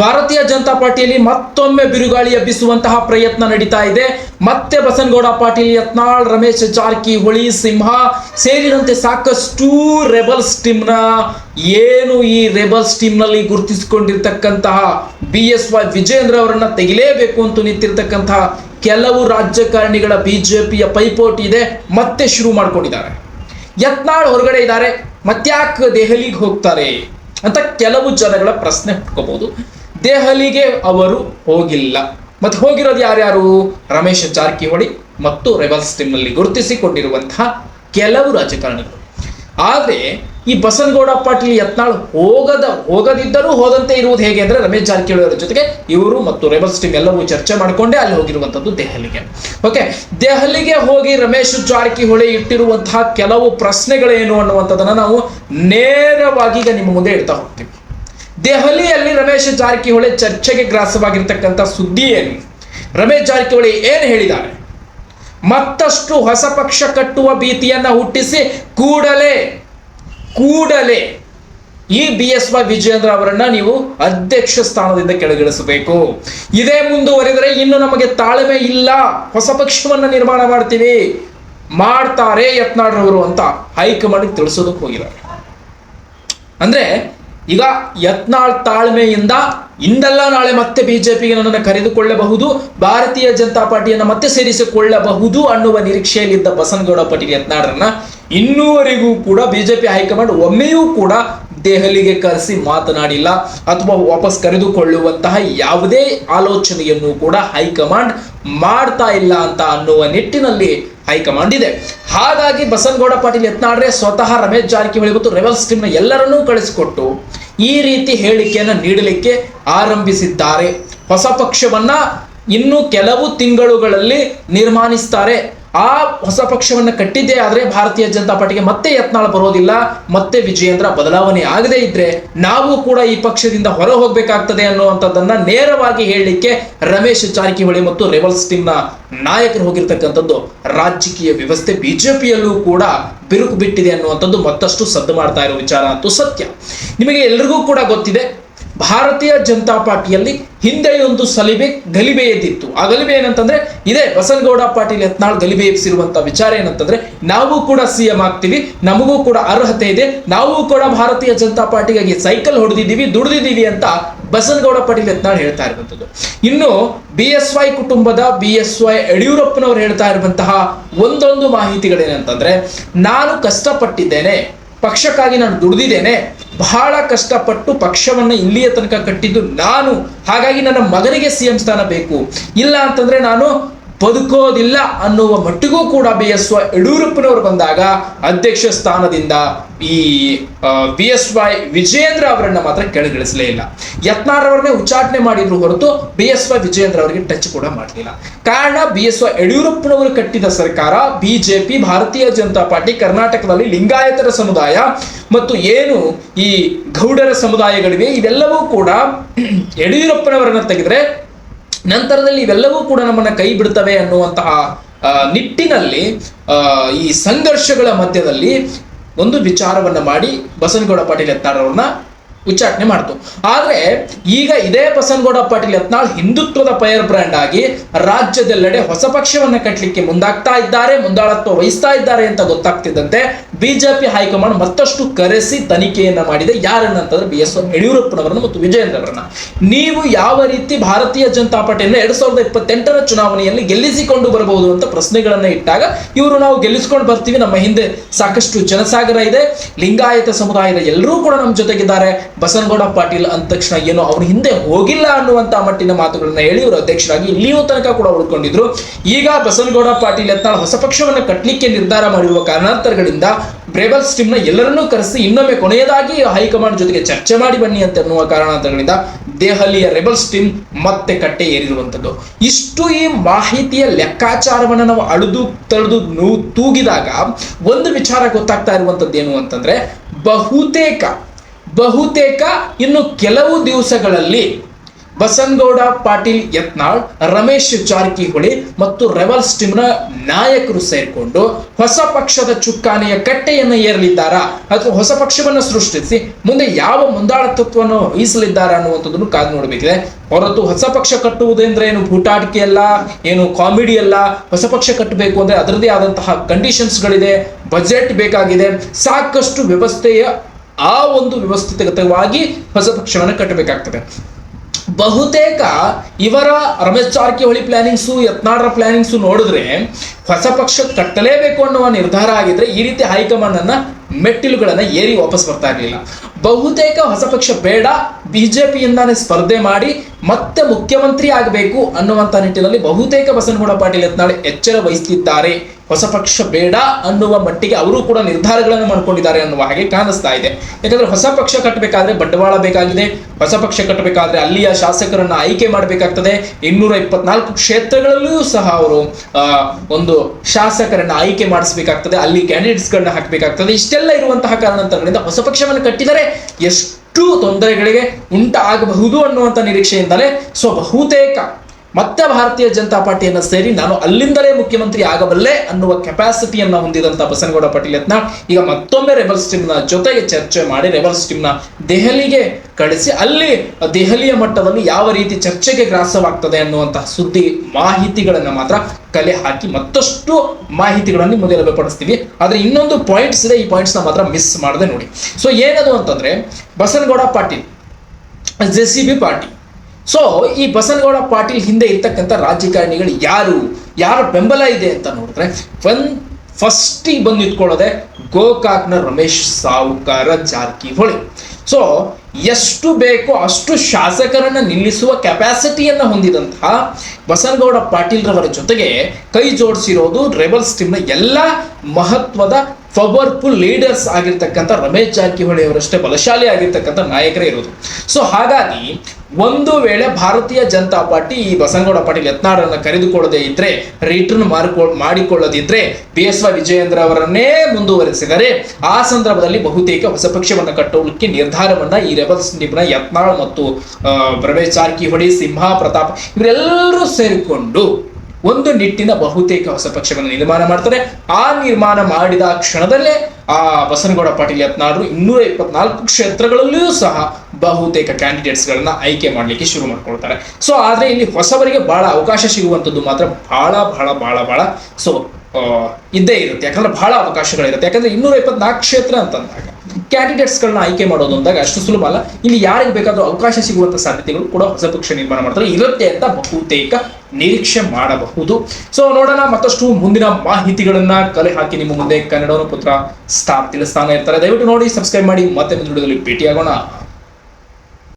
ಭಾರತೀಯ ಜನತಾ ಪಾರ್ಟಿಯಲ್ಲಿ ಮತ್ತೊಮ್ಮೆ ಬಿರುಗಾಳಿ ಎಬ್ಬಿಸುವಂತಹ ಪ್ರಯತ್ನ ನಡೀತಾ ಇದೆ. ಮತ್ತೆ ಬಸನಗೌಡ ಪಾಟೀಲ್, ಯತ್ನಾಳ್, ರಮೇಶ್ ಜಾರಕಿಹೊಳಿ, ಸಿಂಹ ಸೇರಿದಂತೆ ಸಾಕಷ್ಟು ರೆಬಲ್ಸ್ ಟೀಮ್ನ ಏನು ಈ ರೆಬಲ್ಸ್ ಟೀಮ್ನಲ್ಲಿ ಗುರುತಿಸಿಕೊಂಡಿರ್ತಕ್ಕಂತಹ ಬಿ ಎಸ್ ವೈ ವಿಜೇಂದ್ರ ಅವರನ್ನ ತೆಗಿಲೇಬೇಕು ಅಂತ ನಿಂತಿರ್ತಕ್ಕಂತಹ ಕೆಲವು ರಾಜಕಾರಣಿಗಳ ಬಿಜೆಪಿಯ ಪೈಪೋಟಿ ಇದೆ. ಮತ್ತೆ ಶುರು ಮಾಡ್ಕೊಂಡಿದ್ದಾರೆ. ಯತ್ನಾಳ್ ಹೊರಗಡೆ ಇದ್ದಾರೆ. ಮತ್ತ್ಯಾಕ್ ದೆಹಲಿಗೆ ಹೋಗ್ತಾರೆ ಅಂತ ಕೆಲವು ಜನಗಳ ಪ್ರಶ್ನೆ ಹುಟ್ಕೋಬಹುದು ದೆಹಲಿಗೆ ಅವರು ಹೋಗಿಲ್ಲ. ಮತ್ತೆ ಹೋಗಿರೋದು ಯಾರ್ಯಾರು? ರಮೇಶ್ ಜಾರಕಿಹೊಳಿ ಮತ್ತು ರೆಬಲ್ಸ್ ಟೀಮ್ನಲ್ಲಿ ಗುರುತಿಸಿಕೊಂಡಿರುವಂತಹ ಕೆಲವು ರಾಜಕಾರಣಿಗಳು. ಆದರೆ ಈ ಬಸನಗೌಡ ಪಾಟೀಲ್ ಯತ್ನಾಳ್ ಹೋಗದ, ಹೋಗದಿದ್ದರೂ ಹೋದಂತೆ ಇರುವುದು ಹೇಗೆ ಅಂದರೆ ರಮೇಶ್ ಜಾರಕಿಹೊಳಿ ಅವರ ಜೊತೆಗೆ ಇವರು ಮತ್ತು ರೆಬಲ್ಸ್ ಟೀಮ್ ಎಲ್ಲವೂ ಚರ್ಚೆ ಮಾಡಿಕೊಂಡೇ ಅಲ್ಲಿ ಹೋಗಿರುವಂತದ್ದು ದೆಹಲಿಗೆ. ಓಕೆ ದೆಹಲಿಗೆ ಹೋಗಿ ರಮೇಶ್ ಜಾರಕಿಹೊಳಿ ಇಟ್ಟಿರುವಂತಹ ಕೆಲವು ಪ್ರಶ್ನೆಗಳೇನು ಅನ್ನುವಂಥದ್ದನ್ನ ನಾವು ನೇರವಾಗಿ ಈಗ ನಿಮ್ಮ ಮುಂದೆ ಇಡ್ತಾ ಹೋಗ್ತೀವಿ. ದೆಹಲಿಯಲ್ಲಿ ರಮೇಶ್ ಜಾರಕಿಹೊಳಿ ಚರ್ಚೆಗೆ ಗ್ರಾಸವಾಗಿರ್ತಕ್ಕಂಥ ಸುದ್ದಿ ಏನು? ರಮೇಶ್ ಜಾರಕಿಹೊಳಿ ಏನು ಹೇಳಿದ್ದಾರೆ? ಮತ್ತಷ್ಟು ಹೊಸ ಪಕ್ಷ ಕಟ್ಟುವ ಭೀತಿಯನ್ನು ಹುಟ್ಟಿಸಿ ಕೂಡಲೇ ಕೂಡಲೇ ಈ ಬಿ ಎಸ್ ವೈ ವಿಜಯೇಂದ್ರ ಅವರನ್ನ ನೀವು ಅಧ್ಯಕ್ಷ ಸ್ಥಾನದಿಂದ ಕೆಳಗಿಳಿಸಬೇಕು. ಇದೇ ಮುಂದುವರಿದರೆ ಇನ್ನು ನಮಗೆ ತಾಳ್ಮೆ ಇಲ್ಲ. ಹೊಸ ಪಕ್ಷವನ್ನ ನಿರ್ಮಾಣ ಮಾಡ್ತೀವಿ. ಮಾಡ್ತಾರೆ ಯತ್ನಾಳ್ರವರು ಅಂತ ಹೈಕಮಾಂಡ್ ತಿಳಿಸೋದಕ್ಕೆ ಹೋಗಿದ್ದಾರೆ. ಅಂದ್ರೆ ಈಗ ಯತ್ನಾಳ್ ತಾಳ್ಮೆಯಿಂದ ಇಂದಲ್ಲ ನಾಳೆ ಮತ್ತೆ ಬಿಜೆಪಿಗೆ ನನ್ನನ್ನು ಕರೆದುಕೊಳ್ಳಬಹುದು, ಭಾರತೀಯ ಜನತಾ ಪಾರ್ಟಿಯನ್ನ ಮತ್ತೆ ಸೇರಿಸಿಕೊಳ್ಳಬಹುದು ಅನ್ನುವ ನಿರೀಕ್ಷೆಯಲ್ಲಿದ್ದ ಬಸನಗೌಡ ಪಾಟೀಲ್ ಯತ್ನಾಳ್ರನ್ನ ಇನ್ನೂವರೆಗೂ ಕೂಡ ಬಿಜೆಪಿ ಹೈಕಮಾಂಡ್ ಒಮ್ಮೆಯೂ ಕೂಡ ದೆಹಲಿಗೆ ಕರೆಸಿ ಮಾತನಾಡಿಲ್ಲ ಅಥವಾ ವಾಪಸ್ ಕರೆದುಕೊಳ್ಳುವಂತಹ ಯಾವುದೇ ಆಲೋಚನೆಯನ್ನು ಕೂಡ ಹೈಕಮಾಂಡ್ ಮಾಡ್ತಾ ಇಲ್ಲ ಅಂತ ಅನ್ನುವ ನಿಟ್ಟಿನಲ್ಲಿ ಹೈಕಮಾಂಡ್ ಇದೆ. ಹಾಗಾಗಿ ಬಸನಗೌಡ ಪಾಟೀಲ್ ಯತ್ನಾಳ್ರೆ ಸ್ವತಃ ರಮೇಶ್ ಜಾರಕಿಹೊಳಿ ಮತ್ತು ರೆಬಲ್ಸ್ ಟೀಮ್ನ ಎಲ್ಲರನ್ನೂ ಕಳಿಸಿಕೊಟ್ಟು ಈ ರೀತಿ ಹೇಳಿಕೆಯನ್ನು ನೀಡಲಿಕ್ಕೆ ಆರಂಭಿಸಿದ್ದಾರೆ. ಹೊಸ ಪಕ್ಷವನ್ನ ಇನ್ನು ಕೆಲವು ತಿಂಗಳುಗಳಲ್ಲಿ ನಿರ್ಮಾಣಿಸ್ತಾರೆ. ಆ ಹೊಸ ಪಕ್ಷವನ್ನು ಕಟ್ಟಿದ್ದೇ ಆದರೆ ಭಾರತೀಯ ಜನತಾ ಪಾರ್ಟಿಗೆ ಮತ್ತೆ ಯತ್ನಾಳ್ ಬರೋದಿಲ್ಲ, ಮತ್ತೆ ವಿಜಯೇಂದ್ರ ಬದಲಾವಣೆ ಆಗದೇ ಇದ್ರೆ ನಾವು ಕೂಡ ಈ ಪಕ್ಷದಿಂದ ಹೊರ ಹೋಗಬೇಕಾಗ್ತದೆ ಅನ್ನುವಂಥದ್ದನ್ನ ನೇರವಾಗಿ ಹೇಳಲಿಕ್ಕೆ ರಮೇಶ್ ಜಾರಕಿಹೊಳಿ ಮತ್ತು ರೆಬಲ್ಸ್ ಟೀಮ್ನ ನಾಯಕರು ಹೋಗಿರ್ತಕ್ಕಂಥದ್ದು ರಾಜಕೀಯ ವ್ಯವಸ್ಥೆ ಬಿಜೆಪಿಯಲ್ಲೂ ಕೂಡ ಬಿರುಕು ಬಿಟ್ಟಿದೆ ಅನ್ನುವಂಥದ್ದು ಮತ್ತಷ್ಟು ಸದ್ದು ಮಾಡ್ತಾ ಇರೋ ವಿಚಾರ ಅಂತೂ ಸತ್ಯ. ನಿಮಗೆ ಎಲ್ರಿಗೂ ಕೂಡ ಗೊತ್ತಿದೆ ಭಾರತೀಯ ಜನತಾ ಪಾರ್ಟಿಯಲ್ಲಿ ಹಿಂದೆ ಒಂದು ಸಲಿಬೆ ಗಲಿಬೆ ಎದ್ದಿತ್ತು. ಆ ಗಲಿಬೆ ಏನಂತಂದ್ರೆ, ಇದೇ ಬಸನಗೌಡ ಪಾಟೀಲ್ ಯತ್ನಾಳ್ ಗಲಿಬೆ ಎಬ್ಸಿರುವಂತಹ ವಿಚಾರ ಏನಂತಂದ್ರೆ, ನಾವು ಕೂಡ ಸಿಎಂ ಆಗ್ತೀವಿ, ನಮಗೂ ಕೂಡ ಅರ್ಹತೆ ಇದೆ, ನಾವು ಕೂಡ ಭಾರತೀಯ ಜನತಾ ಪಾರ್ಟಿಗಾಗಿ ಸೈಕಲ್ ಹೊಡೆದಿದ್ದೀವಿ, ದುಡಿದಿದ್ದೀವಿ ಅಂತ ಬಸನಗೌಡ ಪಾಟೀಲ್ ಯತ್ನಾಳ್ ಹೇಳ್ತಾ ಇರುವಂತದ್ದು ಇನ್ನು ಬಿ ಎಸ್ ವೈ ಕುಟುಂಬದ ಬಿ ಎಸ್ ವೈ ಯಡಿಯೂರಪ್ಪನವರು ಹೇಳ್ತಾ ಇರುವಂತಹ ಒಂದೊಂದು ಮಾಹಿತಿಗಳೇನಂತಂದ್ರೆ, ನಾನು ಕಷ್ಟಪಟ್ಟಿದ್ದೇನೆ ಪಕ್ಷಕ್ಕಾಗಿ ನಾನು ದುಡಿದಿದ್ದೇನೆ, ಬಹಳ ಕಷ್ಟಪಟ್ಟು ಪಕ್ಷವನ್ನ ಇಲ್ಲಿಯ ತನಕ ಕಟ್ಟಿದ್ದು ನಾನು. ಹಾಗಾಗಿ ನನ್ನ ಮಗನಿಗೆ ಸಿ ಎಂ ಸ್ಥಾನ ಬೇಕು. ಇಲ್ಲ ಅಂತಂದ್ರೆ ನಾನು ಬದುಕೋದಿಲ್ಲ ಅನ್ನುವ ಮಟ್ಟಿಗೂ ಕೂಡ ಬಿ ಎಸ್ ಯಡಿಯೂರಪ್ಪನವರು ಬಂದಾಗ ಅಧ್ಯಕ್ಷ ಸ್ಥಾನದಿಂದ ಈ ಬಿ ಎಸ್ ವೈ ವಿಜಯೇಂದ್ರ ಅವರನ್ನ ಮಾತ್ರ ಕೆಳಗಿಳಿಸಲೇ ಇಲ್ಲ. ಯತ್ನಾರವರನ್ನೇ ಉಚ್ಚಾಟನೆ ಮಾಡಿದ್ರು ಹೊರತು ಬಿ ಎಸ್ ವೈ ವಿಜಯೇಂದ್ರ ಅವರಿಗೆ ಟಚ್ ಕೂಡ ಮಾಡಲಿಲ್ಲ. ಕಾರಣ ಬಿ ಎಸ್ ವೈ ಯಡಿಯೂರಪ್ಪನವರು ಕಟ್ಟಿದ ಸರ್ಕಾರ ಬಿಜೆಪಿ ಭಾರತೀಯ ಜನತಾ ಪಾರ್ಟಿ, ಕರ್ನಾಟಕದಲ್ಲಿ ಲಿಂಗಾಯತರ ಸಮುದಾಯ ಮತ್ತು ಏನು ಈ ಗೌಡರ ಸಮುದಾಯಗಳಿವೆ, ಇವೆಲ್ಲವೂ ಕೂಡ ಯಡಿಯೂರಪ್ಪನವರನ್ನ ತೆಗೆದ್ರೆ ನಂತರದಲ್ಲಿ ಇವೆಲ್ಲವೂ ಕೂಡ ನಮ್ಮನ್ನ ಕೈ ಬಿಡ್ತವೆ ಅನ್ನುವಂತಹ ನಿಟ್ಟಿನಲ್ಲಿ ಈ ಸಂಘರ್ಷಗಳ ಮಧ್ಯದಲ್ಲಿ ಒಂದು ವಿಚಾರವನ್ನು ಮಾಡಿ ಬಸನಗೌಡ ಪಾಟೀಲ್ ಯತ್ನಾಳ್ ಅವ್ರನ್ನ ಉಚ್ಚಾಟನೆ ಮಾಡ್ತು. ಆದ್ರೆ ಈಗ ಇದೇ ಬಸನಗೌಡ ಪಾಟೀಲ್ ಯತ್ನಾಳ್ ಹಿಂದುತ್ವದ ಪೈರ್ ಬ್ರ್ಯಾಂಡ್ ಆಗಿ ರಾಜ್ಯದೆಲ್ಲೆಡೆ ಹೊಸ ಪಕ್ಷವನ್ನ ಕಟ್ಟಲಿಕ್ಕೆ ಮುಂದಾಗ್ತಾ ಇದ್ದಾರೆ, ಮುಂದಾಳತ್ವ ವಹಿಸ್ತಾ ಇದ್ದಾರೆ ಅಂತ ಗೊತ್ತಾಗ್ತಿದ್ದಂತೆ ಬಿಜೆಪಿ ಹೈಕಮಾಂಡ್ ಮತ್ತಷ್ಟು ಕರೆಸಿ ತನಿಖೆಯನ್ನ ಮಾಡಿದೆ. ಯಾರನ್ನಂತಂದ್ರೆ ಬಿ ಎಸ್ ಯಡಿಯೂರಪ್ಪನವರನ್ನು ಮತ್ತು ವಿಜಯೇಂದ್ರವರನ್ನ. ನೀವು ಯಾವ ರೀತಿ ಭಾರತೀಯ ಜನತಾ ಪಾರ್ಟಿಯನ್ನು ಎರಡ್ ಸಾವಿರದ ಇಪ್ಪತ್ತೆಂಟರ ಚುನಾವಣೆಯಲ್ಲಿ ಗೆಲ್ಲಿಸಿಕೊಂಡು ಬರಬಹುದು ಅಂತ ಪ್ರಶ್ನೆಗಳನ್ನ ಇಟ್ಟಾಗ ಇವರು ನಾವು ಗೆಲ್ಲಿಸ್ಕೊಂಡು ಬರ್ತೀವಿ. ನಮ್ಮ ಹಿಂದೆ ಸಾಕಷ್ಟು ಜನಸಾಗರ ಇದೆ. ಲಿಂಗಾಯತ ಸಮುದಾಯದ ಎಲ್ಲರೂ ಕೂಡ ನಮ್ಮ ಜೊತೆಗಿದ್ದಾರೆ. ಬಸನಗೌಡ ಪಾಟೀಲ್ ಅಂದ ತಕ್ಷಣ ಏನೋ ಅವ್ರ ಹಿಂದೆ ಹೋಗಿಲ್ಲ ಅನ್ನುವಂತ ಮಟ್ಟಿನ ಮಾತುಗಳನ್ನ ಹೇಳಿ ಇವರು ಅಧ್ಯಕ್ಷರಾಗಿ ಇಲ್ಲಿಯೂ ತನಕ ಕೂಡ ಉಳ್ಕೊಂಡಿದ್ರು. ಈಗ ಬಸನಗೌಡ ಪಾಟೀಲ್ ಯತ್ನಾಳ್ ಹೊಸ ಪಕ್ಷವನ್ನ ಕಟ್ಟಲಿಕ್ಕೆ ನಿರ್ಧಾರ ಮಾಡಿರುವ ಕಾರಣಾಂತರಗಳಿಂದ ಬ್ರೇಬಲ್ಸ್ ಟೀಮ್ನ ಎಲ್ಲರನ್ನೂ ಕರೆಸಿ ಇನ್ನೊಮ್ಮೆ ಕೊನೆಯದಾಗಿ ಹೈಕಮಾಂಡ್ ಜೊತೆಗೆ ಚರ್ಚೆ ಮಾಡಿ ಬನ್ನಿ ಅಂತ ಅನ್ನುವ ಕಾರಣಾಂತರಗಳಿಂದ ದೆಹಲಿಯ ರೆಬಲ್ ಸ್ಟೀಮ್ ಮತ್ತೆ ಕಟ್ಟೆ ಏರಿರುವಂಥದ್ದು. ಇಷ್ಟು ಈ ಮಾಹಿತಿಯ ಲೆಕ್ಕಾಚಾರವನ್ನು ನಾವು ಅಳೆದು ತಳೆದು ನೂ ತೂಗಿದಾಗ ಒಂದು ವಿಚಾರ ಗೊತ್ತಾಗ್ತಾ ಇರುವಂಥದ್ದು ಏನು ಅಂತಂದ್ರೆ ಬಹುತೇಕ ಬಹುತೇಕ ಇನ್ನು ಕೆಲವು ದಿವಸಗಳಲ್ಲಿ ಬಸನ್ಗೌಡ, ಪಾಟೀಲ್ ಯತ್ನಾಳ್, ರಮೇಶ್ ಜಾರಕಿಹೊಳಿ ಮತ್ತು ರೆವಲ್ಸ್ ಟೀಮ್ನ ನಾಯಕರು ಸೇರಿಕೊಂಡು ಹೊಸ ಪಕ್ಷದ ಚುಕ್ಕಾನೆಯ ಕಟ್ಟೆಯನ್ನು ಏರಲಿದ್ದಾರಾ? ಅಥವಾ ಹೊಸ ಪಕ್ಷವನ್ನು ಸೃಷ್ಟಿಸಿ ಮುಂದೆ ಯಾವ ಮುಂದಾಳತ್ವವನ್ನು ವಹಿಸಲಿದ್ದಾರಾ ಅನ್ನುವಂಥದ್ದನ್ನು ಕಾದು ನೋಡಬೇಕಿದೆ. ಹೊರತು ಹೊಸ ಪಕ್ಷ ಕಟ್ಟುವುದೆಂದ್ರೆ ಏನು ಭೂಟಾಟಿಕೆ ಅಲ್ಲ, ಏನು ಕಾಮಿಡಿ ಅಲ್ಲ? ಹೊಸ ಪಕ್ಷ ಕಟ್ಟಬೇಕು ಅಂದ್ರೆ ಅದರದೇ ಆದಂತಹ ಕಂಡೀಷನ್ಸ್ಗಳಿದೆ ಬಜೆಟ್ ಬೇಕಾಗಿದೆ, ಸಾಕಷ್ಟು ವ್ಯವಸ್ಥೆಯ ಆ ಒಂದು ವ್ಯವಸ್ಥಿತಗತವಾಗಿ ಹೊಸ ಪಕ್ಷವನ್ನು ಕಟ್ಟಬೇಕಾಗ್ತದೆ. ಬಹುತೇಕ ಇವರ ರಮೇಶ್ ಜಾರಕಿಹೊಳಿ ಪ್ಲಾನಿಂಗ್ಸು, ಯತ್ನಾಳರ ಪ್ಲಾನಿಂಗ್ಸು ನೋಡಿದ್ರೆ ಹೊಸ ಪಕ್ಷ ಕಟ್ಟಲೇಬೇಕು ಅನ್ನುವ ನಿರ್ಧಾರ ಆಗಿದ್ರೆ ಈ ರೀತಿ ಹೈಕಮಾಂಡ್ ಅನ್ನ ಮೆಟ್ಟಿಲುಗಳನ್ನ ಏರಿ ವಾಪಸ್ ಬರ್ತಾ ಇರಲಿಲ್ಲ. ಬಹುತೇಕ ಹೊಸ ಪಕ್ಷ ಬೇಡ, ಬಿಜೆಪಿಯಿಂದಾನೇ ಸ್ಪರ್ಧೆ ಮಾಡಿ, ಮತ್ತೆ ಮುಖ್ಯಮಂತ್ರಿ ಆಗಬೇಕು ಅನ್ನುವಂತ ನಿಟ್ಟಿನಲ್ಲಿ ಬಹುತೇಕ ಬಸನಗೌಡ ಪಾಟೀಲ್ ಯತ್ನಾಳ್ ಎಚ್ಚರ ವಹಿಸುತ್ತಿದ್ದಾರೆ ಹೊಸ ಪಕ್ಷ ಬೇಡ ಅನ್ನುವ ಮಟ್ಟಿಗೆ ಅವರು ಕೂಡ ನಿರ್ಧಾರಗಳನ್ನು ಮಾಡ್ಕೊಂಡಿದ್ದಾರೆ ಅನ್ನುವ ಹಾಗೆ ಕಾಣಿಸ್ತಾ ಇದೆ. ಯಾಕಂದ್ರೆ ಹೊಸ ಪಕ್ಷ ಕಟ್ಟಬೇಕಾದ್ರೆ ಬಂಡವಾಳ ಬೇಕಾಗಿದೆ, ಹೊಸ ಪಕ್ಷ ಕಟ್ಟಬೇಕಾದ್ರೆ ಅಲ್ಲಿಯ ಶಾಸಕರನ್ನು ಆಯ್ಕೆ ಮಾಡಬೇಕಾಗ್ತದೆ. ಇನ್ನೂರ ಇಪ್ಪತ್ನಾಲ್ಕು ಕ್ಷೇತ್ರಗಳಲ್ಲೂ ಸಹ ಅವರು ಒಂದು ಶಾಸಕರನ್ನ ಆಯ್ಕೆ ಮಾಡಿಸಬೇಕಾಗ್ತದೆ, ಅಲ್ಲಿ ಕ್ಯಾಂಡಿಡೇಟ್ಸ್ಗಳನ್ನ ಹಾಕಬೇಕಾಗ್ತದೆ. ಇಷ್ಟೆಲ್ಲ ಇರುವಂತಹ ಕಾರಣಾಂತರಗಳಿಂದ ಹೊಸ ಪಕ್ಷವನ್ನು ಕಟ್ಟಿದರೆ ಎಷ್ಟು ತೊಂದರೆಗಳಿಗೆ ಉಂಟಾಗಬಹುದು ಅನ್ನುವಂಥ ನಿರೀಕ್ಷೆಯಿಂದಲೇ ಸೊ ಬಹುತೇಕ ಮತ್ತೆ ಭಾರತೀಯ ಜನತಾ ಪಾರ್ಟಿಯನ್ನು ಸೇರಿ ನಾನು ಅಲ್ಲಿಂದಲೇ ಮುಖ್ಯಮಂತ್ರಿ ಆಗಬಲ್ಲೆ ಅನ್ನುವ ಕೆಪಾಸಿಟಿಯನ್ನು ಹೊಂದಿದಂಥ ಬಸನಗೌಡ ಪಾಟೀಲ್ ಯತ್ನಾಳ್ ಈಗ ಮತ್ತೊಮ್ಮೆ ರೆಬಲ್ಸ್ ಟೀಮ್ನ ಜೊತೆಗೆ ಚರ್ಚೆ ಮಾಡಿ ರೆಬಲ್ಸ್ ಟೀಮ್ನ ದೆಹಲಿಗೆ ಕಳಿಸಿ ಅಲ್ಲಿ ದೆಹಲಿಯ ಮಟ್ಟದಲ್ಲಿ ಯಾವ ರೀತಿ ಚರ್ಚೆಗೆ ಗ್ರಾಸವಾಗ್ತದೆ ಅನ್ನುವಂತಹ ಸುದ್ದಿ ಮಾಹಿತಿಗಳನ್ನು ಮಾತ್ರ ಕಲೆ ಹಾಕಿ ಮತ್ತಷ್ಟು ಮಾಹಿತಿಗಳನ್ನು ಮುಂದೆ ಲಭ್ಯಪಡಿಸ್ತೀವಿ. ಆದರೆ ಇನ್ನೊಂದು ಪಾಯಿಂಟ್ಸ್ ಇದೆ, ಈ ಪಾಯಿಂಟ್ಸ್ನ ಮಾತ್ರ ಮಿಸ್ ಮಾಡದೆ ನೋಡಿ. ಸೊ ಏನದು ಅಂತಂದ್ರೆ Basanagouda Patil, J C B party so ಈ ಬಸನಗೌಡ ಪಾಟೀಲ್ ಹಿಂದೆ ಇರ್ತಕ್ಕಂಥ ರಾಜಕಾರಣಿಗಳು ಯಾರು? ಯಾರ ಬೆಂಬಲ ಇದೆ ಅಂತ ನೋಡಿದ್ರೆ ಫಸ್ಟ್ ಫಸ್ಟಿಗೆ ಬಂದು ನಿಂತ್ಕೊಳ್ಳೋದೆ ಗೋಕಾಕ್ನ ರಮೇಶ್ ಸಾವುಕಾರ ಜಾರಕಿಹೊಳಿ. ಸೊ ಎಷ್ಟು ಬೇಕೋ ಅಷ್ಟು ಶಾಸಕರನ್ನು ನಿಲ್ಲಿಸುವ ಕೆಪಾಸಿಟಿಯನ್ನ ಹೊಂದಿದಂತಹ ಬಸನಗೌಡ ಪಾಟೀಲ್ರವರ ಜೊತೆಗೆ ಕೈ ಜೋಡಿಸಿರೋದು ರೆಬಲ್ಸ್ ಸ್ಟೀಮ್ನ ಎಲ್ಲ ಮಹತ್ವದ ಪವರ್ಫುಲ್ ಲೀಡರ್ಸ್ ಆಗಿರ್ತಕ್ಕಂಥ ರಮೇಶ್ ಜಾರಕಿಹೊಳಿ ಅವರಷ್ಟೇ ಬಲಶಾಲಿ ಆಗಿರ್ತಕ್ಕಂಥ ನಾಯಕರೇ ಇರೋದು ಸೊ ಹಾಗಾಗಿ ಒಂದು ವೇಳೆ ಭಾರತೀಯ ಜನತಾ ಪಾರ್ಟಿ ಈ ಬಸನಗೌಡ ಪಾಟೀಲ್ ಯತ್ನಾಳನ್ನು ಕರೆದುಕೊಳ್ಳದೇ ಇದ್ರೆ ರಿಟರ್ನ್ ಮಾರ್ಕೊ, ಮಾಡಿಕೊಳ್ಳದಿದ್ರೆ ಬಿ ಎಸ್ ವೈ ವಿಜಯೇಂದ್ರ ಅವರನ್ನೇ ಮುಂದುವರೆಸಿದರೆ, ಆ ಸಂದರ್ಭದಲ್ಲಿ ಬಹುತೇಕ ಹೊಸ ಪಕ್ಷವನ್ನು ಕಟ್ಟೋಲಿಕ್ಕೆ ನಿರ್ಧಾರವನ್ನ ಈ ರೆಬಲ್ಸ್ ನಿಬ್ನ ಯತ್ನಾಳ್ ಮತ್ತು ರಮೇಶ್ ಜಾರಕಿಹೊಳಿ, ಸಿಂಹ ಪ್ರತಾಪ್ ಇವರೆಲ್ಲರೂ ಸೇರಿಕೊಂಡು ಒಂದು ನಿಟ್ಟಿನ ಬಹುತೇಕ ಹೊಸ ಪಕ್ಷವನ್ನು ನಿರ್ಮಾಣ ಮಾಡ್ತಾರೆ. ಆ ನಿರ್ಮಾಣ ಮಾಡಿದ ಕ್ಷಣದಲ್ಲೇ ಆ ಬಸನಗೌಡ ಪಾಟೀಲ್ ಯತ್ನಾಳರು ಇನ್ನೂರ ಇಪ್ಪತ್ನಾಲ್ಕು ಕ್ಷೇತ್ರಗಳಲ್ಲಿಯೂ ಸಹ ಬಹುತೇಕ ಕ್ಯಾಂಡಿಡೇಟ್ಸ್ ಗಳನ್ನ ಆಯ್ಕೆ ಮಾಡ್ಲಿಕ್ಕೆ ಶುರು ಮಾಡ್ಕೊಳ್ತಾರೆ. ಸೊ ಆದ್ರೆ ಇಲ್ಲಿ ಹೊಸವರಿಗೆ ಬಹಳ ಅವಕಾಶ ಸಿಗುವಂತದ್ದು ಮಾತ್ರ ಬಹಳ ಬಹಳ ಬಹಳ ಬಹಳ ಸೊ ಇದ್ದೇ ಇರುತ್ತೆ. ಯಾಕಂದ್ರೆ ಬಹಳ ಅವಕಾಶಗಳಿರುತ್ತೆ. ಯಾಕಂದ್ರೆ ಇನ್ನೂರ ಇಪ್ಪತ್ನಾಲ್ಕು ಕ್ಷೇತ್ರ ಅಂತಂದಾಗ ಕ್ಯಾಂಡಿಡೇಟ್ಸ್ಗಳನ್ನ ಆಯ್ಕೆ ಮಾಡೋದು ಅಂದಾಗ ಅಷ್ಟು ಸುಲಭ ಅಲ್ಲ. ಇಲ್ಲಿ ಯಾರಿಗೆ ಬೇಕಾದರೂ ಅವಕಾಶ ಸಿಗುವಂತ ಸಾಧ್ಯತೆಗಳು ಕೂಡ ಹೊಸ ಪಕ್ಷ ನಿರ್ಮಾಣ ಮಾಡ್ತಾರೆ. ಇರುತ್ತೆ ಅಂತ ಬಹುತೇಕ ನಿರೀಕ್ಷೆ ಮಾಡಬಹುದು. ಸೊ ನೋಡೋಣ, ಮತ್ತಷ್ಟು ಮುಂದಿನ ಮಾಹಿತಿಗಳನ್ನ ಕಲೆ ಹಾಕಿ ನಿಮ್ಮ ಮುಂದೆ ಕನ್ನಡವನ್ನು ಪುತ್ರ ಸ್ಟಾರ್ ತಿಳಿಸ್ತಾನೆ ಇರ್ತಾರೆ. ದಯವಿಟ್ಟು ನೋಡಿ ಸಬ್ಸ್ಕ್ರೈಬ್ ಮಾಡಿ, ಮತ್ತೆ ಮುಂದಿನ ಭೇಟಿಯಾಗೋಣ.